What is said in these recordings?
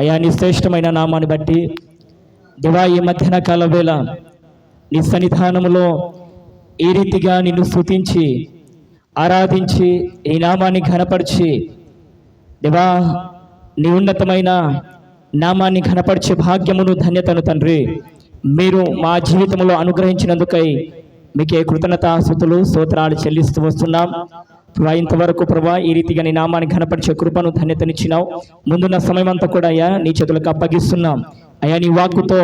అయా నీ శ్రేష్టమైన నామాన్ని బట్టి దివా ఈ మధ్యాహ్న కాల వేళ నీ సన్నిధానంలో ఈ రీతిగా నిన్ను స్థుతించి ఆరాధించి ఈ నామాన్ని ఘనపరిచి దివా నీ ఉన్నతమైన నామాన్ని ఘనపరిచే భాగ్యమును ధన్యతను తండ్రి మీరు మా జీవితంలో అనుగ్రహించినందుకై మీకే కృతజ్ఞతాస్థుతులు స్తోత్రాలు చెల్లిస్తూ వస్తున్నాం. ప్రభా ఇంతవరకు ప్రభా ఈ రీతిగా నీ నామాన్ని ఘనపరిచే కృపను ధన్యతనిచ్చినావు ముందున్న సమయం అంతా కూడా అయ్యా నీ చేతులకు అప్పగిస్తున్నాం. అయ్యా నీ వాక్కుతో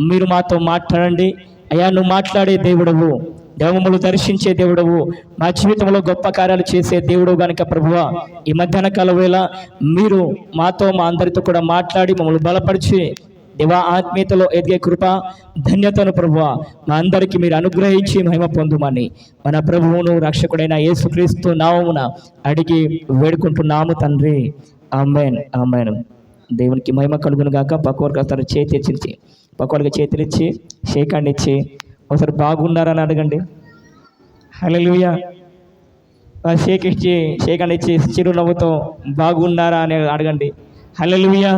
మీరు మాతో మాట్లాడండి. అయ్యా నువ్వు మాట్లాడే దేవుడవు. దేవములు దర్శించే దేవుడవు. మా జీవితంలో గొప్ప కార్యాలు చేసే దేవుడు గనుక ప్రభువ ఈ మధ్యాహ్న కాల వేళ మీరు మాతో మా అందరితో కూడా మాట్లాడి మమ్మల్ని బలపరిచి దివా ఆత్మీయతలో ఎదిగే కృప ధన్యతను ప్రభు మా అందరికీ మీరు అనుగ్రహించి మహిమ పొందుమని మన ప్రభువును రక్షకుడైన యేసుక్రీస్తు నామమున అడిగి వేడుకుంటున్నాము తండ్రి. Amen amen. దేవునికి మహిమ కలుగును గాక పక్కవరకు వస్తారు చేతి ఇచ్చి పక్కవరకు చేతులు ఇచ్చి షేకాండ్ ఇచ్చి ఒకసారి బాగున్నారని అడగండి. హల్లెలూయా. షేక్ ఇచ్చి షేకాండ్ ఇచ్చి చిరునవ్వుతో బాగున్నారా అని అడగండి. హల్లెలూయా.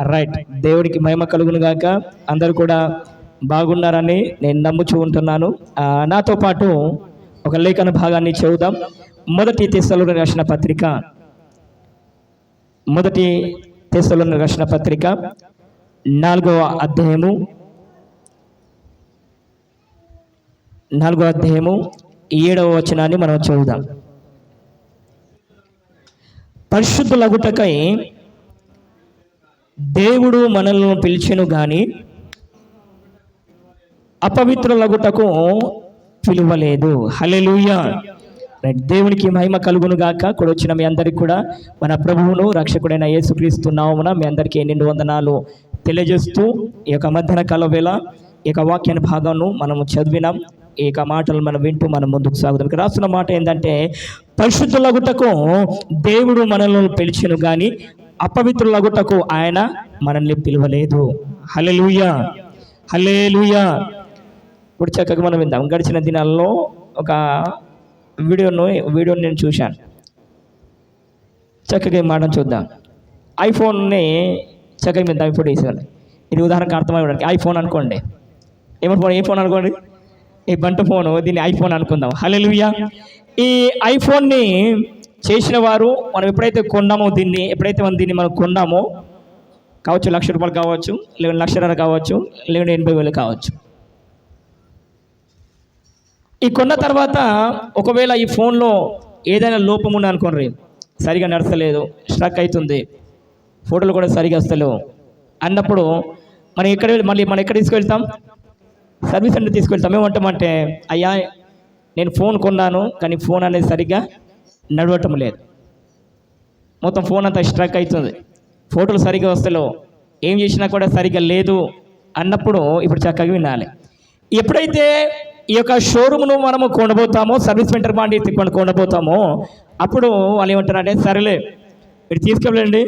రైట్ దేవుడికి మహిమ కలుగును గాక. అందరూ కూడా బాగున్నారని నేను నమ్ముచూ ఉంటున్నాను. నాతో పాటు ఒక లేఖన భాగాన్ని చదువుదాం. మొదటి తెస్సలో రాసిన పత్రిక. మొదటి తెస్సలో రాసిన పత్రిక. నాలుగవ అధ్యాయము. నాలుగవ అధ్యాయము. ఏడవ వచనాన్ని మనం చదువుదాం. పరిశుద్ధులగుటకై దేవుడు మనల్ని పిలిచెను గాని అపవిత్రులగుటకు పిలువలేదు. హలెలుయ దేవునికి మహిమ కలుగును గాక. కూడా వచ్చిన మీ అందరికి కూడా మన ప్రభువును రక్షకుడైన యేసుక్రీస్తు నామమున మీ అందరికీ నిండు వందనాలు తెలియజేస్తూ ఈ యొక్క మధ్యాహ్న కాల వేళ ఈ యొక్క వాక్యాన్ని భాగంను మనము చదివినాం. ఈ యొక్క మాటలు మనం వింటూ మనం ముందుకు సాగుతాం ఇక్కడ రాస్తున్న మాట ఏంటంటే పరిశుద్ధులగుటకు దేవుడు మనల్ని పిలిచెను కానీ అపవిత్రులగుటకు ఆయన మనల్ని పిలవలేదు. హలెలుయ హలేలుయ ఇప్పుడు చక్కగా మనం విందాం. గడిచిన దినాల్లో ఒక వీడియోను వీడియోని నేను చూశాను. చక్కగా ఈ మాటను చూద్దాం. ఐఫోన్ని చక్కగా విందాం ఇప్పుడు వేసేవాళ్ళు ఇది ఉదాహరణకు అర్థమయ్యడానికి ఐఫోన్ అనుకోండి. ఏమనుకోండి ఏ ఫోన్ అనుకోండి? ఈ బంట ఫోన్ దీన్ని ఐఫోన్ అనుకుందాం. హలెలుయ ఈ ఐఫోన్ని చేసిన వారు మనం ఎప్పుడైతే కొన్నామో దీన్ని ఎప్పుడైతే మనం దీన్ని మనం కొన్నామో కావచ్చు లక్ష రూపాయలు కావచ్చు లేదంటే లక్షన్నర కావచ్చు లేదంటే ఎనభై వేలు కావచ్చు. ఈ కొన్న తర్వాత ఒకవేళ ఈ ఫోన్లో ఏదైనా లోపం ఉంది అనుకోండి సరిగా నడచలేదు స్ట్రక్ అవుతుంది ఫోటోలు కూడా సరిగా వస్తలేవు. అన్నప్పుడు మనం ఎక్కడ మళ్ళీ మనం ఎక్కడ తీసుకెళ్తాం సర్వీస్ సెంటర్ తీసుకెళ్తాం ఏమంటామంటే అయ్యా నేను ఫోన్ కొన్నాను కానీ ఫోన్ అనేది సరిగ్గా నడవటం లేదు. మొత్తం ఫోన్ అంతా స్ట్రక్ అవుతుంది. ఫోటోలు సరిగ్గా వస్తలేవు. ఏం చేసినా కూడా సరిగ్గా లేదు అన్నప్పుడు ఇప్పుడు చక్కగా వినాలి. ఎప్పుడైతే ఈ యొక్క షోరూమ్ను మనము కొనబోతామో సర్వీస్ సెంటర్ బాండి కొన కొనబోతామో అప్పుడు వాళ్ళు ఏమంటారంటే సరేలే మీరు తీసుకెళ్ళండి.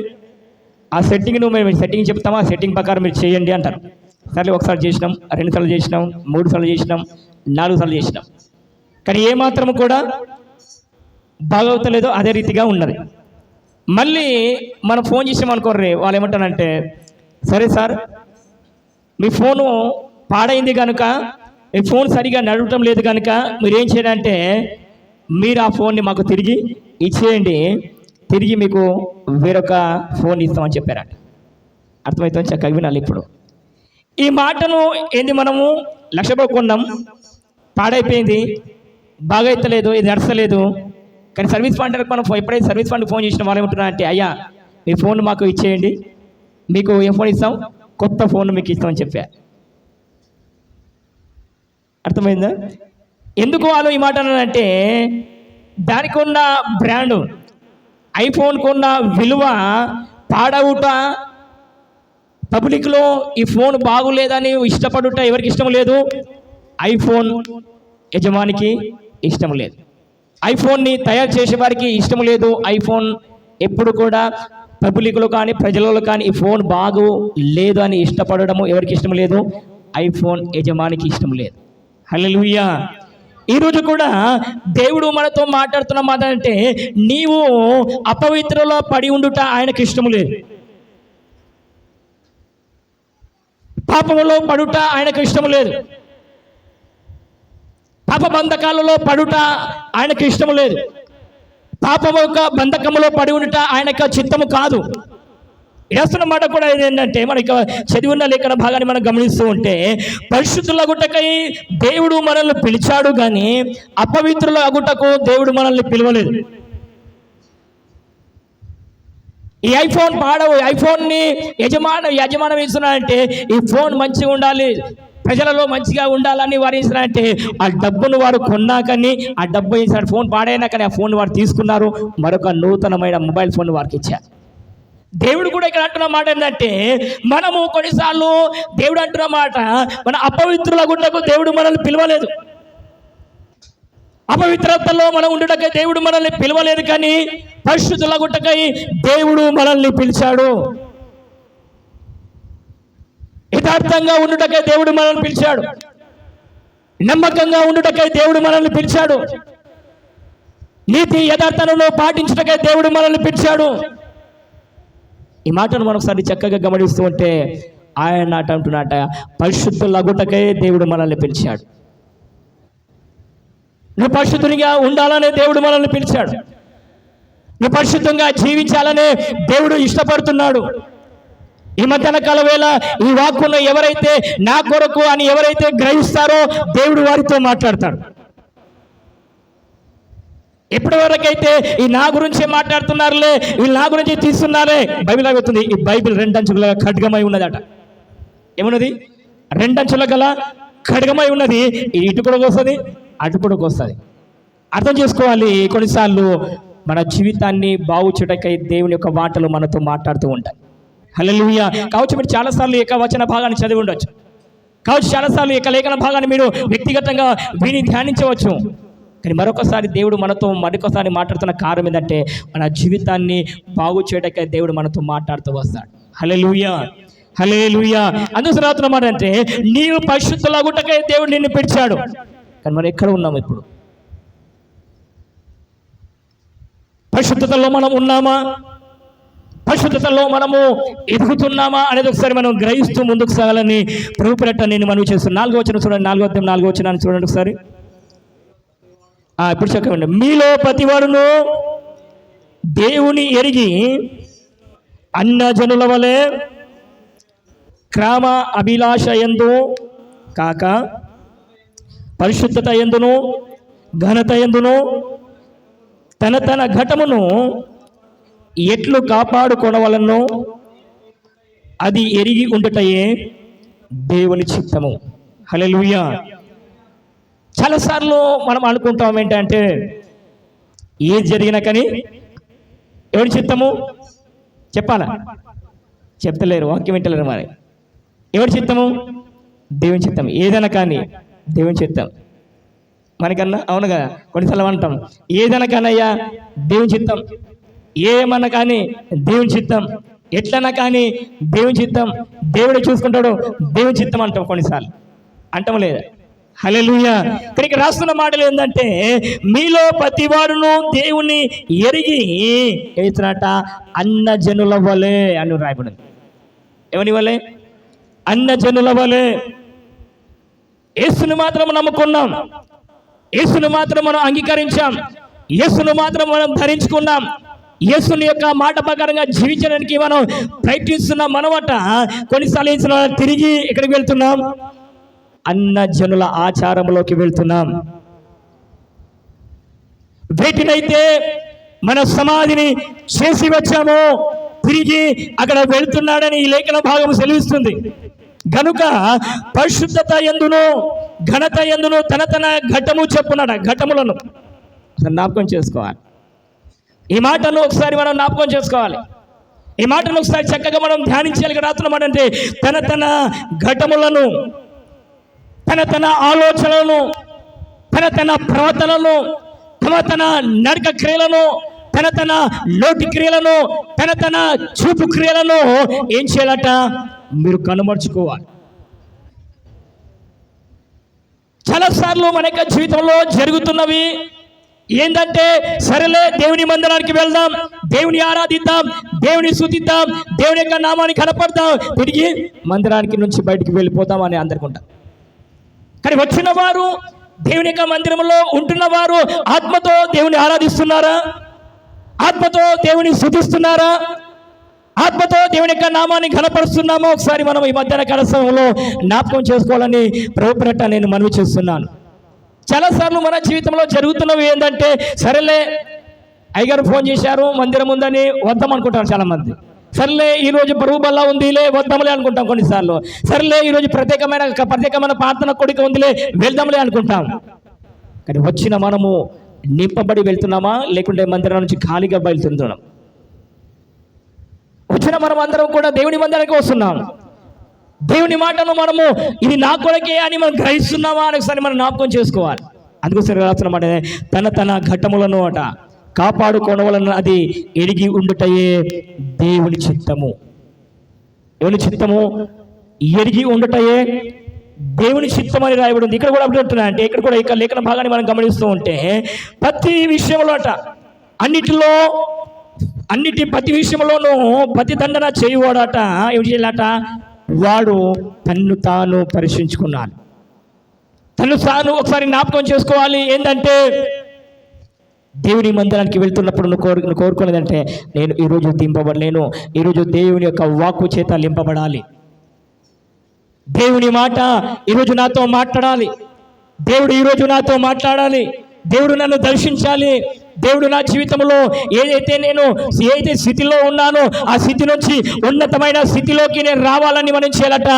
ఆ సెట్టింగ్ను మేము సెట్టింగ్ చెప్తాము? ఆ సెట్టింగ్ ప్రకారం మీరు చేయండి అంటారు. సరే ఒకసారి చేసినాం రెండు సార్లు చేసినాం మూడు సార్లు చేసినాం నాలుగు సార్లు చేసినాం. కానీ ఏమాత్రం కూడా బాగవుతలేదో అదే రీతిగా ఉన్నది. మళ్ళీ మనం ఫోన్ చేసామనుకోర్రి వాళ్ళు ఏమంటారంటే సరే సార్ మీ ఫోను పాడైంది కనుక మీ ఫోన్ సరిగా నడవటం లేదు కనుక మీరు ఏం చేయాలంటే మీరు ఆ ఫోన్ని మాకు తిరిగి ఇచ్చేయండి. తిరిగి మీకు వేరొక ఫోన్ ఇస్తామని చెప్పారంట. అర్థమవుతుంది చక్కగా వినాలి ఇప్పుడు. ఈ మాటను ఏంది మనము? లక్ష పాడైపోయింది. బాగైతలేదు ఇది నడచలేదు కానీ సర్వీస్ ఫండ్ మనం ఎప్పుడైతే సర్వీస్ పాయింట్ ఫోన్ చేసిన వాళ్ళు ఏమంటున్నా అంటే అయ్యా మీ ఫోన్ మాకు ఇచ్చేయండి. మీకు ఏం ఫోన్ ఇస్తాం? కొత్త ఫోన్ మీకు ఇస్తామని చెప్పా. అర్థమైందా? ఎందుకు వాళ్ళు ఈ మాట అంటే దానికి ఉన్న బ్రాండ్ ఐఫోన్కు ఉన్న విలువ పాడవుట పబ్లిక్లో ఈ ఫోన్ బాగులేదని ఇష్టపడుట ఎవరికి ఇష్టం లేదు? ఐఫోన్ యజమానికి ఇష్టం లేదు. ఐఫోన్ని తయారు చేసే వారికి ఇష్టం లేదు. ఐఫోన్ ఎప్పుడు కూడా పబ్లిక్లో కానీ ప్రజలలో కానీ ఈ ఫోన్ బాగు లేదు అని ఇష్టపడడము ఎవరికి ఇష్టం లేదు? ఐఫోన్ యజమానికి ఇష్టం లేదు. హల్లెలూయా! ఈరోజు కూడా దేవుడు మనతో మాట్లాడుతున్న మాట అంటే నీవు అపవిత్రలో పడి ఉండుట ఆయనకి ఇష్టం లేదు. పాపములో పడుట ఆయనకు ఇష్టం లేదు. పాప బంధకాలలో పడుట ఆయనకి ఇష్టం లేదు. పాపము యొక్క బంధకములో పడి ఉండుట ఆయన యొక్క చిత్తము కాదు. వేస్తున్న మాట కూడా ఏంటంటే మనకి చదివిన లేఖన భాగాన్ని మనం గమనిస్తూ ఉంటే పరిశుద్ధుల గుట్టకై దేవుడు మనల్ని పిలిచాడు కానీ అపవిత్రుల అగుటకు దేవుడు మనల్ని పిలవలేదు. ఈ ఐఫోన్ పాడవు ఐఫోన్ని యజమానం యజమానం ఇస్తున్నాడంటే ఈ ఫోన్ మంచిగా ఉండాలి. ప్రజలలో మంచిగా ఉండాలని వారు ఇస్తున్నారంటే ఆ డబ్బును వారు కొన్నాకని ఆ డబ్బు ఇచ్చిన ఫోన్ పాడైనా కానీ ఆ ఫోన్ వారు తీసుకున్నారు మరొక నూతనమైన మొబైల్ ఫోన్ వారికి ఇచ్చారు. దేవుడు కూడా ఇక్కడ అంటున్న మాట ఏంటంటే మనము కొన్నిసార్లు దేవుడు అంటున్న మాట మన అపవిత్రుల గుండకు దేవుడు మనల్ని పిలవలేదు. అపవిత్రతలో మనం ఉండటకై దేవుడు మనల్ని పిలవలేదు కానీ పరిశుద్ధుల గుట్టకై దేవుడు మనల్ని పిలిచాడు. యథార్థంగా ఉండుటకై దేవుడు మనల్ని పిలిచాడు. నమ్మకంగా ఉండుటకై దేవుడు మనల్ని పిలిచాడు. నీతి యథార్థనలో పాటించుటకై దేవుడు మనల్ని పిలిచాడు. ఈ మాటను మనం సరి చక్కగా గమనిస్తూ ఉంటే ఆయన నాట అంటున్నట పరిశుద్ధులగుటకై దేవుడు మనల్ని పిలిచాడు. నువ్వు పరిశుద్ధునిగా ఉండాలనే దేవుడు మనల్ని పిలిచాడు. నువ్వు పరిశుద్ధంగా జీవించాలనే దేవుడు ఇష్టపడుతున్నాడు. ఈ మధ్యాహ్న కాల వేళ ఈ వాక్కును ఎవరైతే నా కొరకు అని ఎవరైతే గ్రహిస్తారో దేవుడు వారితో మాట్లాడతాడు. ఎప్పటి వరకైతే ఈ నా గురించే మాట్లాడుతున్నారులే వీళ్ళు నా గురించి తీస్తున్నారే? బైబిల్ అవుతుంది ఈ బైబిల్ రెండంచుల ఖడ్గమై ఉన్నదట. ఏమున్నది? రెండంచుల గల ఖడ్గమై ఉన్నది. ఇది ఇటు కూడా వస్తుంది అటు కూడా వస్తుంది అర్థం చేసుకోవాలి కొన్నిసార్లు మన జీవితాన్ని బాగుచుటకై దేవుని యొక్క మాటలు మనతో మాట్లాడుతూ ఉంటాయి. హలలుయ కావచ్చు మీరు చాలాసార్లు ఏక వచన భాగాన్ని చదివి ఉండొచ్చు. కావచ్చు చాలాసార్లు ఏక లేఖన భాగాన్ని మీరు వ్యక్తిగతంగా విని ధ్యానించవచ్చు. కానీ మరొకసారి దేవుడు మనతో మరొకసారి మాట్లాడుతున్న కారణం ఏంటంటే మన జీవితాన్ని బాగు చేయడానికి దేవుడు మనతో మాట్లాడుతూ వస్తాడు. హల్లెలూయ. హలే అందుకు రాత్రి మాట అంటే నీవు పరిశుద్ధులగుటకై దేవుడు నిన్ను పిలిచాడు. కానీ మనం ఎక్కడ ఉన్నాము ఇప్పుడు? పరిశుద్ధతలో మనం ఉన్నామా? పరిశుద్ధతలో మనము ఎదుగుతున్నామా అనేది ఒకసారి మనం గ్రహిస్తూ ముందుకు సాగాలని ప్రభుపరట నేను మనవి చేస్తున్నాను నాలుగో వచ్చిన చూడండి నాలుగో వచ్చిన నాలుగో వచ్చిన చూడండి ఒకసారి. ఇప్పుడు చెప్పండి మీలో ప్రతివాడును దేవుని ఎరిగి అన్న జనుల వలె క్రామ అభిలాష ఎందు కాక పరిశుద్ధత ఎందును ఘనత ఎందును తన తన ఘటమును ఎట్లు కాపాడుకొనవలనో అది ఎరిగి ఉండటయే దేవుని చిత్తము. హల్లెలూయా. చాలాసార్లు మనం అనుకుంటాం ఏంటంటే ఏది జరిగినా కానీ ఎవరి చిత్తము? చెప్పాలా? చెప్తలేరు వాక్యం వింటలేరు మరి. ఎవరి చిత్తము? దేవుని చిత్తం. ఏదైనా కానీ దేవుని చిత్తం. మనకన్నా అవును కదా కొన్నిసార్లు అంటాం ఏదైనా కానీ అయ్యా దేవుని చిత్తం. ఏమన్నా కానీ దేవుని చిత్తం ఎట్లన్నా కానీ దేవుని చిత్తం దేవుడే చూసుకుంటాడు దేవుని చిత్తం అంటాం కొన్నిసార్లు. అంటాం లేదా? హలెలుయ ఇక్కడికి రాస్తున్న మాటలు ఏంటంటే మీలో ప్రతివాడును దేవుని ఎరిగి ఏతున్నట అన్న జనుల వలె అని రాయబడింది. ఎవని వలె? అన్న జనుల వలె. యేసుని మాత్రం నమ్ముకున్నాం. యేసును మాత్రం మనం అంగీకరించాం. యేసును మాత్రం మనం ధరించుకున్నాం. యేసుని యొక్క మాట ప్రకారంగా జీవించడానికి మనం ప్రయత్నిస్తున్నాం మనమట కొన్నిసార్లు తిరిగి ఎక్కడికి వెళ్తున్నాం? అన్న జనుల ఆచారంలోకి వెళ్తున్నాం. వేటినైతే మన సమాధిని చేసి వచ్చామో. తిరిగి అక్కడ వెళ్తున్నాడని ఈ లేఖన భాగం సెలవిస్తుంది. గనుక పరిశుద్ధత ఎందును ఘనత ఎందును తన తన ఘటము చెప్పున్నాడు? ఘటములను. జ్ఞాపకం చేసుకోవాలి. ఈ మాటను ఒకసారి మనం జ్ఞాపకం చేసుకోవాలి. ఈ మాటను ఒకసారి చక్కగా మనం ధ్యానించాలి. రాత్రుల అంటే తన తన ఘటములను తన తన ఆలోచనలను తన తన ప్రవర్తనలను తమ తన నడక క్రియలను తన తన నోటి క్రియలను తన తన చూపు క్రియలను ఏం చేయాలట? మీరు కనుమర్చుకోవాలి. చాలాసార్లు మన యొక్క జీవితంలో జరుగుతున్నవి ఏంటంటే సరేలే దేవుని మందిరానికి వెళ్దాం దేవుని ఆరాధిద్దాం దేవుని స్థుతిద్దాం దేవుని యొక్క నామాన్ని కనపడదాం తిరిగి మందిరానికి నుంచి బయటికి వెళ్ళిపోతాం అని అందరుకుంటాం. కానీ వచ్చిన వారు దేవుని యొక్క మందిరంలో ఉంటున్న వారు ఆత్మతో దేవుని ఆరాధిస్తున్నారా? ఆత్మతో దేవుని స్థుతిస్తున్నారా? ఆత్మతో దేవుని యొక్క నామాన్ని ఘనపరుస్తున్నామో? ఒకసారి మనం ఈ మధ్యాహ్న కలసంలో జ్ఞాపకం చేసుకోవాలని ప్రభుత్వ నేను మనవి చేస్తున్నాను. చాలాసార్లు మన జీవితంలో జరుగుతున్నవి ఏంటంటే సరేలే అయ్యగారు ఫోన్ చేశారు మందిరం ఉందని వద్దాం అనుకుంటారు చాలామంది. సర్లే ఈరోజు బరువు బల్ల ఉందిలే వద్దాంలే అనుకుంటాం కొన్నిసార్లు. సర్లే ఈరోజు ప్రత్యేకమైన ప్రత్యేకమైన ప్రార్థన కొడుక ఉందిలే వెళ్దాంలే అనుకుంటాం. కానీ వచ్చిన మనము నింపబడి వెళ్తున్నామా లేకుంటే మందిరం నుంచి ఖాళీగా బయలుతున్నాం వచ్చిన మనం అందరం కూడా దేవుని మందిరానికి వస్తున్నాం. దేవుని మాటను మనము ఇది నా కొరకే అని మనం గ్రహిస్తున్నామా అని ఒకసారి మనం జ్ఞాపకం చేసుకోవాలి. అందుకోసం రాసిన మాట తన తన ఘట్టములను అట కాపాడుకోవడం అది ఎరిగి ఉండుటయే దేవుని చిత్తము. దేవుని చిత్తము ఎరిగి ఉండుటయే దేవుని చిత్తం అని రాయబడి ఉంది. ఇక్కడ కూడా అప్పుడు అంటే ఇక్కడ కూడా ఇక్కడ లేఖన భాగాన్ని మనం గమనిస్తూ ఉంటే ప్రతి విషయంలో అట అన్నిటిలో అన్నిటి ప్రతి విషయంలోనూ ప్రతి దండన చేయువాడట ఏం చేయాలట? వాడు తన్ను తాను పరీక్షించుకున్నాడు. తను తాను ఒకసారి జ్ఞాపకం చేసుకోవాలి. ఏంటంటే దేవుని మందిరానికి వెళ్తున్నప్పుడు నువ్వు కోరు నువ్వు కోరుకునేదంటే నేను ఈరోజు దింపబడలేను ఈరోజు దేవుని యొక్క వాక్కు చేత లింపబడాలి. దేవుని మాట ఈరోజు నాతో మాట్లాడాలి. దేవుడు ఈరోజు నాతో మాట్లాడాలి. దేవుడు నన్ను దర్శించాలి. దేవుడు నా జీవితంలో ఏదైతే నేను ఏదైతే స్థితిలో ఉన్నానో ఆ స్థితి నుంచి ఉన్నతమైన స్థితిలోకి నేను రావాలని మనం చేయాలట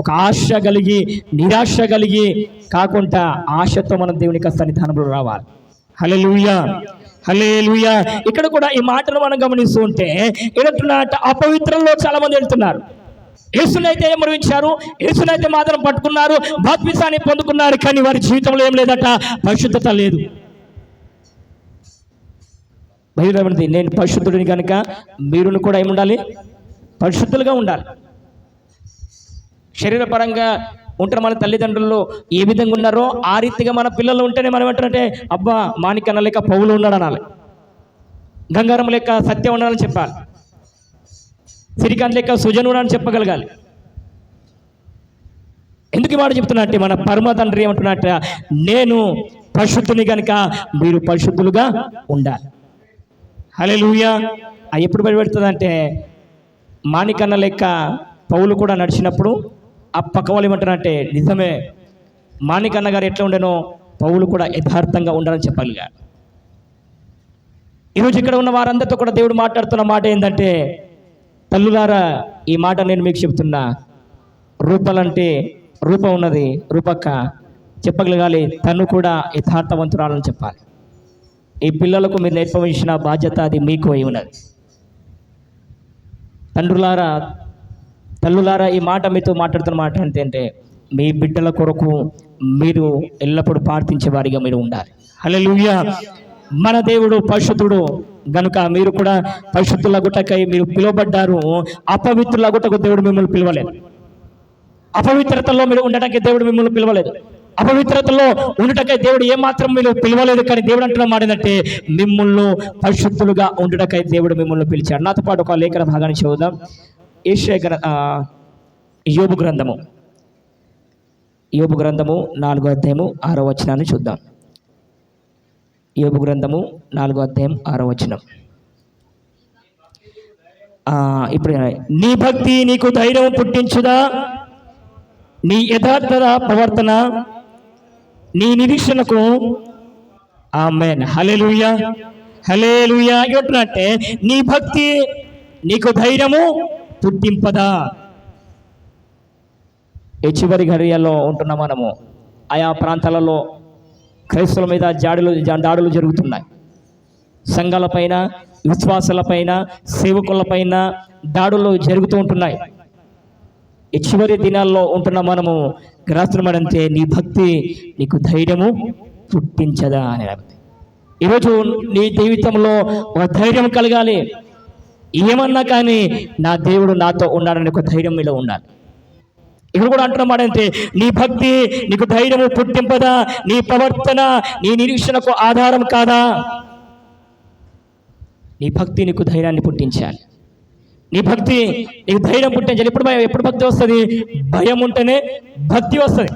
ఒక ఆశ కలిగి నిరాశ కలిగి కాకుండా ఆశతో మనం దేవుని యొక్క సన్నిధానంలో రావాలి. హల్లెలూయా హల్లెలూయా. ఇక్కడ కూడా ఈ మాటను మనం గమనిస్తూ ఉంటే ఏంటంటున్నట్ట అపవిత్రంలో చాలా మంది వెళ్తున్నారు. యేసునైతే మరణించారు యేసునైతే మాత్రం పట్టుకున్నారు బాప్తిసాన్ని పొందుకున్నారు కానీ వారి జీవితంలో ఏం లేదట? పరిశుద్ధత లేదు. బహిరంగమైనది నేను పరిశుద్ధుడిని కనుక మీరును కూడా ఏముండాలి? పరిశుద్ధులుగా ఉండాలి. శరీరపరంగా ఉంటారు మన తల్లిదండ్రులు ఏ విధంగా ఉన్నారో ఆ రీతిగా మన పిల్లలు ఉంటేనే మనం ఏంటంటే అబ్బా మాణికన్న లేక పౌలు ఉన్నాడు అనాలి గంగారం లేక సత్యం ఉండాలని చెప్పాలి. సిరికాంత్ లేక సుజను అని చెప్పగలగాలి. ఎందుకు మాట చెప్తున్నట్టే మన పరమ తండ్రి ఏమంటున్నట్ట నేను పరిశుద్ధుని కనుక మీరు పరిశుద్ధులుగా ఉండాలి. హలే లూయా ఎప్పుడు బయటపెడుతుందంటే మాణికన్న లెక్క పౌలు కూడా నడిచినప్పుడు ఆ పక్క వాళ్ళు ఏమంటారంటే నిజమే మాణికన్న గారు ఎట్లా ఉండేనో పౌలు కూడా యథార్థంగా ఉండాలని చెప్పాలిగా. ఈరోజు ఇక్కడ ఉన్న వారందరితో కూడా దేవుడు మాట్లాడుతున్న మాట ఏంటంటే తల్లులారా ఈ మాట నేను మీకు చెప్తున్నా. రూపాలంటే రూపం ఉన్నది రూపక్క చెప్పగలగాలి తను కూడా యథార్థవంతురాలని చెప్పాలి. ఈ పిల్లలకు మీరు నేర్పవలసిన బాధ్యత అది మీకు అయి ఉన్నది. తండ్రులారా తల్లులారా ఈ మాట మీతో మాట్లాడుతున్న మాట ఏంటంటే మీ బిడ్డల కొరకు మీరు ఎల్లప్పుడూ ప్రార్థించే వారిగా మీరు ఉండాలి. హల్లెలూయా. మన దేవుడు పరిశుద్ధుడు గనుక మీరు కూడా పరిశుద్ధుల గుట్టకై మీరు పిలువబడ్డారు అపవిత్రుల గుట్టకు దేవుడు మిమ్మల్ని పిలవలేదు. అపవిత్రతలో మీరు ఉండటానికి దేవుడు మిమ్మల్ని పిలవలేదు. అపవిత్రతలో ఉండటకై దేవుడు ఏమాత్రం మీరు పిలవలేదు కానీ దేవుడు అంటున్న మాట ఏంటంటే మిమ్మల్ని పరిశుద్ధులుగా ఉండటకై దేవుడు మిమ్మల్ని పిలిచాడు. నాతో పాటు ఒక లేఖన భాగాన్ని చదువుదాం. ఏషియా గ్ర యోబు గ్రంథము. యోబు గ్రంథము నాలుగో అధ్యాయము ఆరో వచనాన్ని చూద్దాం. యోబు గ్రంథము నాలుగో అధ్యాయం ఆరో వచనం. ఇప్పుడు నీ భక్తి నీకు ధైర్యం పుట్టించుదా? నీ యథార్థ ప్రవర్తన నీ నిరీక్షణకు ఆమెన్. హలెలుయా హలేలుయా అంటే నీ భక్తి నీకు ధైర్యము పుట్టింపదా? ఈ చివరి ఘడియల్లో ఉంటున్న మనము ఆయా ప్రాంతాలలో క్రైస్తవుల మీద జాడులు దాడులు జరుగుతున్నాయి. సంఘాలపైన విశ్వాసాలపైన సేవకులపైన దాడులు జరుగుతూ ఉంటున్నాయి. ఈ చివరి దినాల్లో ఉంటున్న మనము గ్రాస్తున్నమంటే నీ భక్తి నీకు ధైర్యము పుట్టించదా అని అర్థం. ఈరోజు నీ జీవితంలో ఒక ధైర్యం కలగాలి. ఏమన్నా కానీ నా దేవుడు నాతో ఉన్నాడని ఒక ధైర్యం మీలో ఉండాలి. ఇక్కడ కూడా అంటున్నమాట అంటే నీ భక్తి నీకు ధైర్యము పుట్టింపదా? నీ ప్రవర్తన నీ నిరీక్షణకు ఆధారం కాదా? నీ భక్తి నీకు ధైర్యాన్ని పుట్టించాలి. నీ భక్తి నీకు ధైర్యం పుట్టించాలి ఎప్పుడు భయం ఎప్పుడు భక్తి వస్తుంది? భయం ఉంటేనే భక్తి వస్తుంది.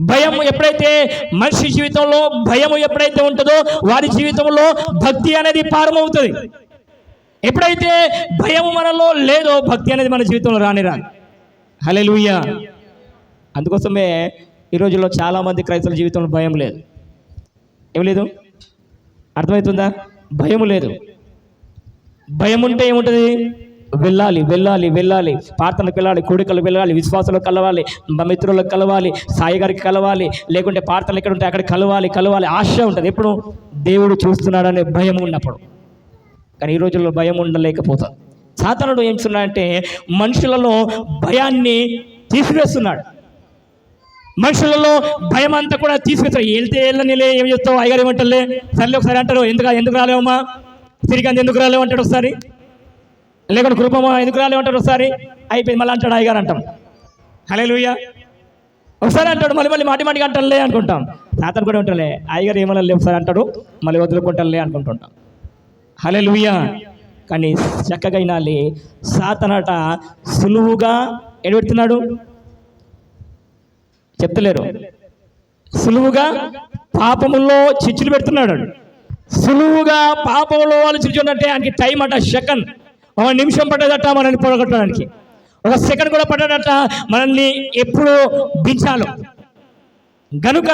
భయం ఎప్పుడైతే మనిషి జీవితంలో భయం ఎప్పుడైతే ఉంటుందో వారి జీవితంలో భక్తి అనేది ప్రారంభమవుతుంది ఎప్పుడైతే భయం మనలో లేదో భక్తి అనేది మన జీవితంలో రాని రాని హలే అందుకోసమే ఈ రోజుల్లో చాలామంది క్రైస్తవుల జీవితంలో భయం లేదు. ఏం లేదు? అర్థమవుతుందా? భయం లేదు. భయం ఉంటే ఏముంటుంది? వెళ్ళాలి వెళ్ళాలి వెళ్ళాలి. ప్రార్థనకు వెళ్ళాలి కోడికలు వెళ్ళాలి విశ్వాసంలో కలవాలి మా మిత్రులకు కలవాలి సాయి గారికి కలవాలి లేకుంటే ప్రార్థనలు ఎక్కడ ఉంటే అక్కడ కలవాలి కలవాలి. ఆశ ఉంటుంది. ఎప్పుడు? దేవుడు చూస్తున్నాడనే భయం ఉన్నప్పుడు. కానీ ఈ రోజుల్లో భయం ఉండలేకపోతా. సాతనుడు ఏం చేస్తున్నాడంటే మనుషులలో భయాన్ని తీసివేస్తున్నాడు. మనుషులలో భయం అంతా కూడా తీసుకొచ్చారు వెళ్తే వెళ్ళనిలే ఏం చెప్తావు? అయ్యగారు ఏమంటలే సర్లే ఒకసారి అంటారు. ఎందుకు ఎందుకు రాలేవమ్మా? తిరిగి ఎందుకు రాలేమంటాడు ఒకసారి? లేకుంటే కృపమా ఎందుకు రాలేమంటాడు ఒకసారి? అయిపోయింది మళ్ళీ అంటాడు అయ్యగారు అంటాం. హలే ఒకసారి అంటాడు మళ్ళీ మళ్ళీ మాటి మాటికి అంటారులే అనుకుంటాం. తాతను కూడా ఉంటాలే అయ్యగారు ఏమన్నా ఒకసారి అంటాడు మళ్ళీ వదులుకుంటానులే అనుకుంటుంటాం. హలే లూయ కానీ చక్కగా వినాలి సాతనట సులువుగా ఎడబెడుతున్నాడు. చెప్తలేరు. సులువుగా పాపముల్లో చిచ్చులు పెడుతున్నాడు. సులువుగా పాపంలో వాళ్ళు చిచ్చున్నట్టే ఆయనకి టైం అట సెకండ్ ఒక నిమిషం పడ్డదట మనల్ని పొడగొట్టడానికి ఒక సెకండ్ కూడా పడ్డదట మనల్ని ఎప్పుడు దించాలో గనుక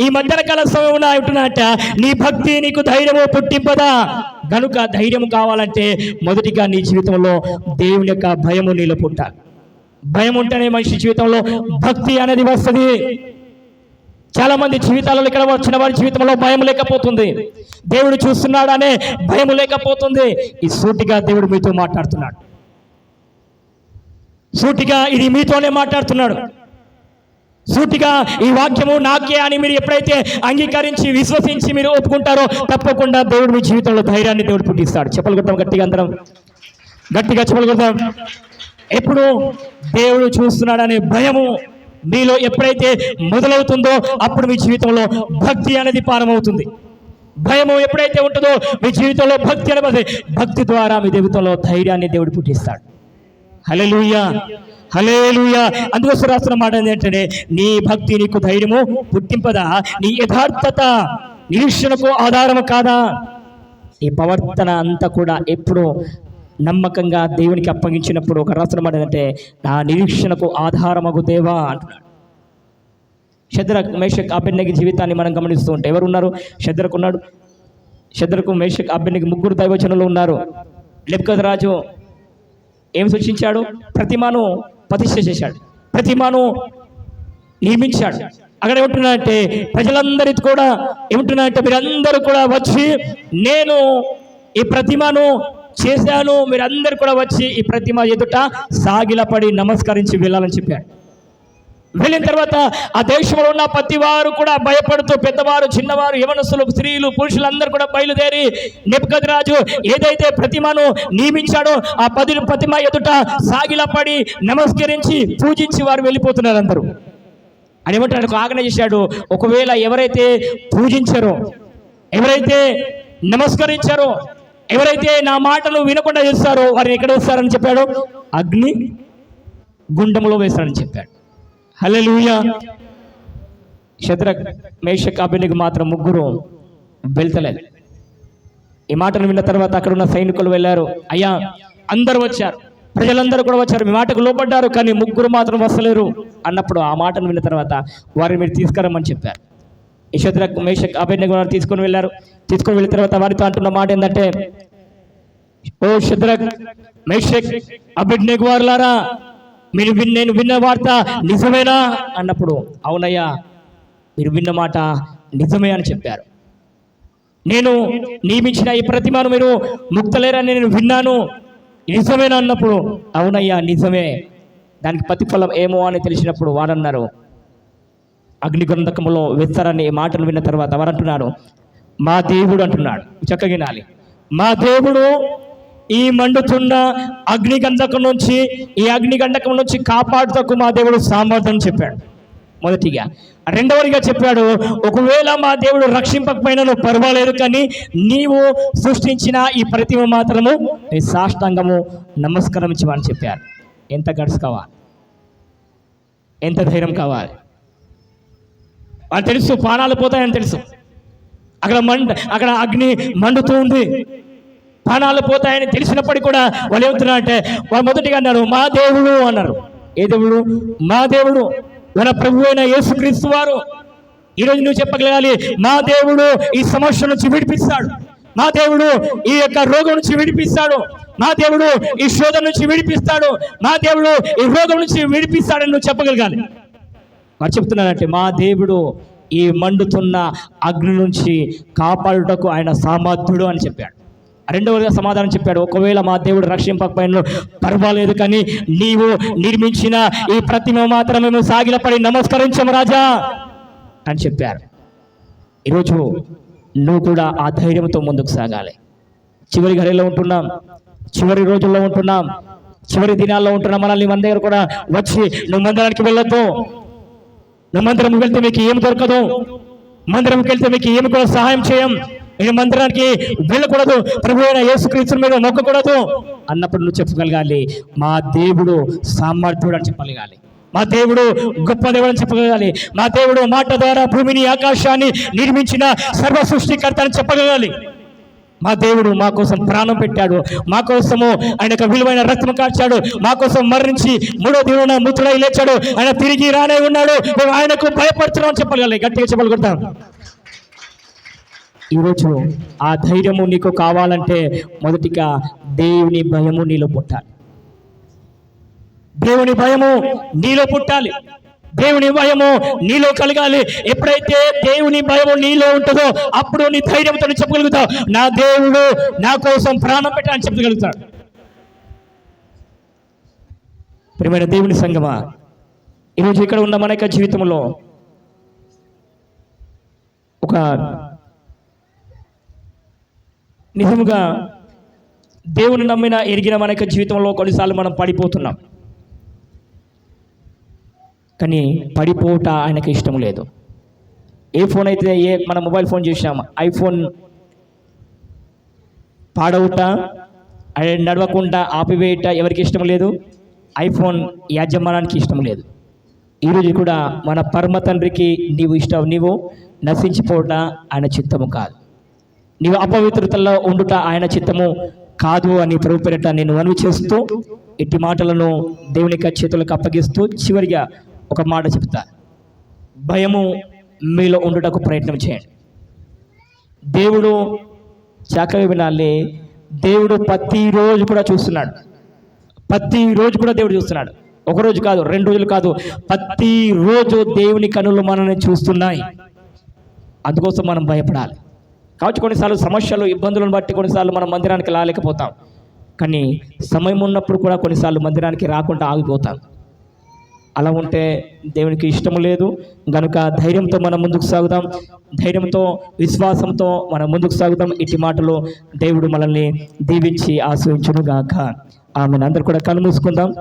ఈ మధ్యన కాల సమయంలో ఉంటున్నట్ట నీ భక్తి నీకు ధైర్యము పుట్టింపదా? గనుక ధైర్యం కావాలంటే మొదటిగా నీ జీవితంలో దేవుని యొక్క భయము నీలో పుట్టాలి భయం ఉంటేనే మనిషి జీవితంలో భక్తి అనేది వస్తుంది. చాలా మంది జీవితాలలో ఇక్కడ వచ్చిన వారి జీవితంలో భయం లేకపోతుంది. దేవుడు చూస్తున్నాడు అనే భయం లేకపోతుంది. ఈ సూటిగా దేవుడు మీతో మాట్లాడుతున్నాడు. సూటిగా ఇది మీతోనే మాట్లాడుతున్నాడు. సూటిగా ఈ వాక్యము నాకే అని మీరు ఎప్పుడైతే అంగీకరించి విశ్వసించి మీరు ఒప్పుకుంటారో తప్పకుండా దేవుడు మీ జీవితంలో ధైర్యాన్ని దేవుడు పుట్టిస్తాడు. చెప్పలు కొడతాం గట్టిగా అందరం. గట్టిగా చెప్పలు కొడతాం ఎప్పుడు దేవుడు చూస్తున్నాడనే భయము మీలో ఎప్పుడైతే మొదలవుతుందో అప్పుడు మీ జీవితంలో భక్తి అనేది పారమవుతుంది భయము ఎప్పుడైతే ఉంటుందో మీ జీవితంలో భక్తి అనేది భక్తి ద్వారా మీ జీవితంలో ధైర్యాన్ని దేవుడు పుట్టిస్తాడు. హలెలూయా హలేలుయా అందుకోసం రాస్తున్న మాట ఏంటంటే నీ భక్తి నీకు ధైర్యము పుట్టింపదా? నీ యథార్థత నిరీక్షణకు ఆధారము కాదా? ఈ ప్రవర్తన అంతా కూడా ఎప్పుడో నమ్మకంగా దేవునికి అప్పగించినప్పుడు ఒక రాసిన మాట ఏంటంటే నా నిరీక్షణకు ఆధారమగు దేవా అంటున్నాడు. శద్రక్ మేషక్ అభ్యన్నకి జీవితాన్ని మనం గమనిస్తూ ఉంటే ఎవరు ఉన్నారు శద్రకు ఉన్నాడు. శద్రకు మేషక్ అభ్యన్నకి ముగ్గురు దైవచనులు ఉన్నారు. లెప్కద్ రాజు ఏం సూచించాడు? ప్రతిమను ప్రతిష్ఠ చేశాడు. ప్రతిమను నియమించాడు అక్కడ ఏమంటున్నాడంటే ప్రజలందరికీ కూడా ఏమంటున్నాడంటే మీరందరూ కూడా వచ్చి నేను ఈ ప్రతిమను చేశాను. మీరందరూ కూడా వచ్చి ఈ ప్రతిమ ఎదుట సాగిలపడి నమస్కరించి వెళ్ళాలని చెప్పాడు వెళ్ళిన తర్వాత ఆ దేశంలో ఉన్న ప్రతి వారు కూడా భయపడుతూ పెద్దవారు చిన్నవారు యవనస్తులు స్త్రీలు పురుషులందరూ కూడా బయలుదేరి నెప్పుకది రాజు ఏదైతే ప్రతిమను నియమించాడో ఆ పది ప్రతిమ ఎదుట సాగిలపడి నమస్కరించి పూజించి వారు వెళ్ళిపోతున్నారు అందరూ. అని ఏమంటాడు? ఒక ఆజ్ఞ చేశాడు ఒకవేళ ఎవరైతే పూజించారో ఎవరైతే నమస్కరించారో ఎవరైతే నా మాటలు వినకుండా చేస్తారో వారిని ఎక్కడ వేస్తారని చెప్పాడు? అగ్ని గుండంలో వేస్తారని చెప్పాడు. హలో శద్రక్ మేషక్ అభినికి మాత్రం ముగ్గురు వెళ్తలేదు ఈ మాటను విన్న తర్వాత అక్కడ ఉన్న సైనికులు వెళ్ళారు. అయ్యా అందరూ వచ్చారు. ప్రజలందరూ కూడా వచ్చారు. మీ మాటకు లోపడ్డారు కానీ ముగ్గురు మాత్రం వస్తలేరు అన్నప్పుడు ఆ మాటను విన్న తర్వాత వారిని మీరు తీసుకురమ్మని చెప్పారు. ఈ శద్రక్ మేషక్ అభిని కూడా తీసుకొని వెళ్ళారు. తీసుకొని వెళ్ళిన తర్వాత వారితో అంటున్న మాట ఏంటంటే ఓ శద్రక్ మేషక్ అభిజ్ఞకు మీరు విన్ నేను విన్న వార్త నిజమేనా? అన్నప్పుడు అవునయ్యా మీరు విన్న మాట నిజమే అని చెప్పారు. నేను నియమించిన ఈ ప్రతిమను మీరు ముక్తలేరని నేను విన్నాను. నిజమేనా? అన్నప్పుడు అవునయ్యా నిజమే. దానికి ప్రతిఫలం ఏమో అని తెలిసినప్పుడు వారన్నారు. అగ్నిగంధకములో వెస్తారని మాటలు విన్న తర్వాత ఎవరు అంటున్నారు మా దేవుడు అంటున్నాడు. చక్కగినాలి మా దేవుడు ఈ మండుతున్న అగ్నిగంధకం నుంచి ఈ అగ్నిగంధకం నుంచి కాపాడుటకు మా దేవుడు సామర్థ్యం చెప్పాడు. మొదటిగా. రెండవదిగా చెప్పాడు ఒకవేళ మా దేవుడు రక్షింపకపోయినా పర్వాలేదు కానీ నీవు సృష్టించిన ఈ ప్రతిమ మాత్రము నీ సాష్టాంగము నమస్కరించమని చెప్పారు. ఎంత గడుసు కావాలి? ఎంత ధైర్యం కావాలి? వాళ్ళు తెలుసు ప్రాణాలు పోతాయని తెలుసు. అక్కడ మండ అక్కడ అగ్ని మండుతూ ఉంది. ప్రాణాలు పోతాయని తెలిసినప్పటికీ కూడా వాళ్ళు ఏమవుతున్నారంటే వాళ్ళు మొదటిగా అన్నారు మా దేవుడు అన్నారు. ఏ దేవుడు? మా దేవుడు మన ప్రభు అయిన యేసుక్రీస్తు వారు. ఈరోజు నువ్వు చెప్పగలగాలి మా దేవుడు ఈ సమస్య నుంచి విడిపిస్తాడు. మా దేవుడు ఈ యొక్క రోగం నుంచి విడిపిస్తాడు. మా దేవుడు ఈ శోధన నుంచి విడిపిస్తాడు. మా దేవుడు ఈ రోగం నుంచి విడిపిస్తాడని నువ్వు చెప్పగలగాలి. వారు చెప్తున్నానంటే మా దేవుడు ఈ మండుతున్న అగ్ని నుంచి కాపాడుటకు ఆయన సామర్థ్యుడు అని చెప్పాడు. రెండవదిగా సమాధానం చెప్పాడు. ఒకవేళ మా దేవుడు రక్షింపకపోయిన పర్వాలేదు కానీ నీవు నిర్మించిన ఈ ప్రతిమ మాత్రం మేము సాగిలపడి నమస్కరించము రాజా అని చెప్పారు. ఈరోజు నువ్వు కూడా ఆ ధైర్యంతో ముందుకు సాగాలి. చివరి గడిలో ఉంటున్నాం చివరి రోజుల్లో ఉంటున్నాం చివరి దినాల్లో ఉంటున్నాం. మనల్ని మన దగ్గర కూడా వచ్చి నువ్వు మందిరానికి వెళ్ళొద్దు. నా మందిరం వెళ్తే మీకు ఏం దొరకదు? మందిరంకి వెళ్తే మీకు ఏమి కూడా సహాయం చేయం? నేను మందిరానికి వెళ్ళకూడదు. ప్రభు అయిన యేసుక్రీస్తు మీద మొక్కకూడదు అన్నప్పుడు నువ్వు చెప్పగలగాలి మా దేవుడు సామర్థ్యుడు అని చెప్పగలగాలి. మా దేవుడు గొప్ప దేవుడు అని చెప్పగలగాలి. మా దేవుడు మాట ద్వారా భూమిని ఆకాశాన్ని నిర్మించిన సర్వ సృష్టికర్త అని చెప్పగలగాలి. మా దేవుడు మా కోసం ప్రాణం పెట్టాడు. మా కోసము ఆయన యొక్క విలువైన రక్తం కార్చాడు మా కోసం మరణించి మూడో దేవుడు మృతుడై లేచాడు. ఆయన తిరిగి రానే ఉన్నాడు. మేము ఆయనకు భయపడుతున్నాం చెప్పగలి గట్టిగా చెప్పగలుగుతాం? ఈరోజు ఆ ధైర్యము నీకు కావాలంటే మొదటిగా దేవుని భయము నీలో పుట్టాలి. దేవుని భయము నీలో పుట్టాలి. దేవుని భయము నీలో కలగాలి. ఎప్పుడైతే దేవుని భయము నీలో ఉంటుందో అప్పుడు నీ ధైర్యంతో చెప్పగలుగుతావు నా దేవుడు నా కోసం ప్రాణం పెట్టాలని చెప్పగలుగుతాడు ప్రియమైన దేవుని సంగమా ఈరోజు ఇక్కడ ఉన్న మన యొక్క జీవితంలో ఒక నిజముగా దేవుని నమ్మిన ఎరిగిన మన యొక్క జీవితంలో కొన్నిసార్లు మనం పడిపోతున్నాం. కానీ పడిపోట ఆయనకి ఇష్టం లేదు. ఏ ఫోన్ అయితే ఏ మన మొబైల్ ఫోన్ చూసినాం ఐఫోన్ పాడవుట నడవకుండా ఆపివేయట ఎవరికి ఇష్టం లేదు? ఐఫోన్ యాజమానానికి ఇష్టం లేదు. ఈరోజు కూడా మన పరమ తండ్రికి నీవు ఇష్టం నీవు నశించిపోవట ఆయన చిత్తము కాదు. నీవు అపవిత్రతల్లో ఉండుట ఆయన చిత్తము కాదు అని ప్రభు పేరిట నేను మనవి చేస్తూ ఇట్టి మాటలను దేవుని యొక్క చేతులకు అప్పగిస్తూ చివరిగా ఒక మాట చెప్తా. భయము మీలో ఉండుటకు ప్రయత్నం చేయండి. దేవుడు చక్కగా వినాలి దేవుడు ప్రతిరోజు కూడా చూస్తున్నాడు. ప్రతిరోజు కూడా దేవుడు చూస్తున్నాడు. ఒక రోజు కాదు రెండు రోజులు కాదు ప్రతిరోజు దేవుని కనులు మనల్ని చూస్తున్నాయి. అందుకోసం మనం భయపడాలి. కావచ్చు కొన్నిసార్లు సమస్యలు ఇబ్బందులను బట్టి కొన్నిసార్లు మనం మందిరానికి రాలేకపోతాం. కానీ సమయం ఉన్నప్పుడు కూడా కొన్నిసార్లు మందిరానికి రాకుండా ఆగిపోతాం. అలా ఉంటే దేవునికి ఇష్టం లేదు. కనుక ధైర్యంతో మనం ముందుకు సాగుదాం. ధైర్యంతో విశ్వాసంతో మనం ముందుకు సాగుదాం. ఇట్టి మాటలు దేవుడు మనల్ని దీవించి ఆశ్రయించునుగాక. ఆమెను. అందరు కూడా కనుమూసుకుందాం